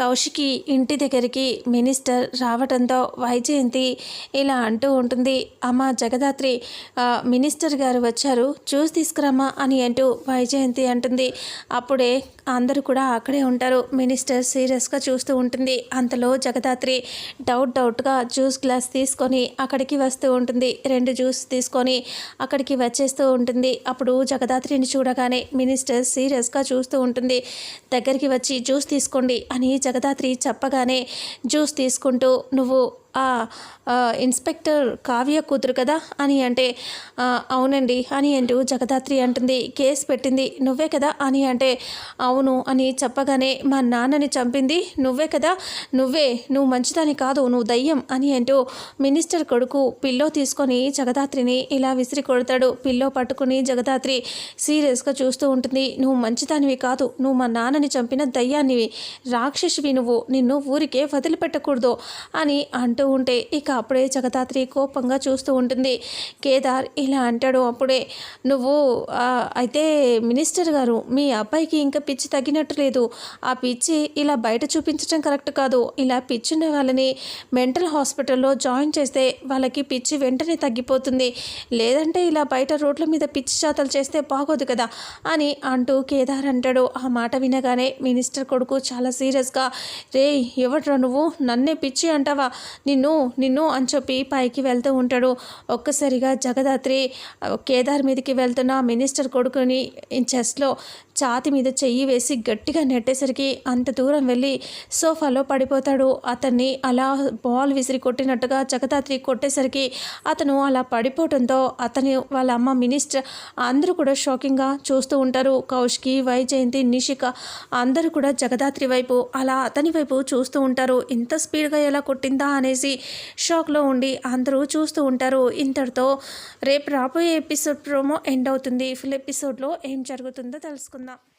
కౌశికి ఇంటి దగ్గరికి మినిస్టర్ రావడంతో వైజయంతి ఇలా అంటూ ఉంటుంది. అమ్మ జగదాత్రి మినిస్టర్ గారు వచ్చారు. చూసి తీసుకురమ్మా అని అంటూ వైజయంతి అంటుంది. అప్పుడే అందరూ కూడా అక్కడే ఉంటారు. మినిస్టర్ సీరియస్గా చూస్తూ ఉంటుంది. అంతలో జగదాత్రి డౌట్ డౌట్గా జ్యూస్ గ్లాస్ తీసుకొని అక్కడికి వస్తూ ఉంటుంది. రెండు జ్యూస్ తీసుకొని అక్కడికి వచ్చేస్తూ ఉంటుంది. అప్పుడు జగదాత్రిని చూడగానే మినిస్టర్ సీరియస్గా చూస్తూ ఉంటుంది. దగ్గరికి వచ్చి జ్యూస్ తీసుకోండి అని జగదాత్రి చెప్పగానే జ్యూస్ తీసుకుంటూ నువ్వు ఆ ఇన్స్పెక్టర్ కావ్య కూతురు కదా అని అంటే అవునండి అని అంటూ జగదాత్రి అంటుంది కేసు పెట్టింది నువ్వే కదా అని అంటే అవును అని చెప్పగానే మా నాన్నని చంపింది నువ్వే కదా నువ్వే నువ్వు మంచిదాని కాదు నువ్వు దయ్యం అని అంటూ మినిస్టర్ కొడుకు పిల్లో తీసుకొని జగదాత్రిని ఇలా విసిరి కొడతాడు. పిల్లో పట్టుకుని జగదాత్రి సీరియస్గా చూస్తూ ఉంటుంది నువ్వు మంచిదానివి కాదు నువ్వు మా నాన్నని చంపిన దయ్యాన్నివి రాక్షసివి నువ్వు నిన్ను ఊరికే వదిలిపెట్టకూడదు అని అంటూ ఉంటే ఇక అప్పుడే జగదాత్రి కోపంగా చూస్తూ ఉంటుంది. కేదార్ ఇలా అంటాడు అప్పుడే నువ్వు అయితే మినిస్టర్ గారు మీ అబ్బాయికి ఇంకా పిచ్చి తగ్గినట్టు లేదు. ఆ పిచ్చి ఇలా బయట చూపించడం కరెక్ట్ కాదు. ఇలా పిచ్చి ఉన్న వాళ్ళని మెంటల్ హాస్పిటల్లో జాయిన్ చేస్తే వాళ్ళకి పిచ్చి వెంటనే తగ్గిపోతుంది. లేదంటే ఇలా బయట రోడ్ల మీద పిచ్చి చేతలు చేస్తే బాగోదు కదా అని అంటూ కేదార్ అంటాడు. ఆ మాట వినగానే మినిస్టర్ కొడుకు చాలా సీరియస్గా రే ఎవట్రా నువ్వు? నన్నే పిచ్చి అంటావా? నీ నిన్ను నిన్ను అని చెప్పి పైకి వెళ్తూ ఉంటాడు. ఒక్కసారిగా జగదాత్రి కేదార్ మీదకి వెళ్తున్న మినిస్టర్ కొడుకుని చెస్లో ఛాతి మీద చెయ్యి వేసి గట్టిగా నెట్టేసరికి అంత దూరం వెళ్ళి సోఫాలో పడిపోతాడు. అతన్ని అలా బాల్ విసిరి కొట్టినట్టుగా జగదాత్రి కొట్టేసరికి అతను అలా పడిపోవడంతో అతని వాళ్ళ అమ్మ మినిస్టర్ అందరూ కూడా షాకింగ్గా చూస్తూ ఉంటారు. కౌశికి వైజయంతి నిషిక అందరూ కూడా జగదాత్రి వైపు అలా అతని వైపు చూస్తూ ఉంటారు. ఇంత స్పీడ్గా ఎలా కొట్టిందా అనేసి షాక్లో ఉండి అందరూ చూస్తూ ఉంటారు. ఇంతటితో రేపు రాబోయే ఎపిసోడ్ ప్రోమో ఎండ్ అవుతుంది. ఫుల్ ఎపిసోడ్లో ఏం జరుగుతుందో తెలుసుకుందాం. 감사합니다.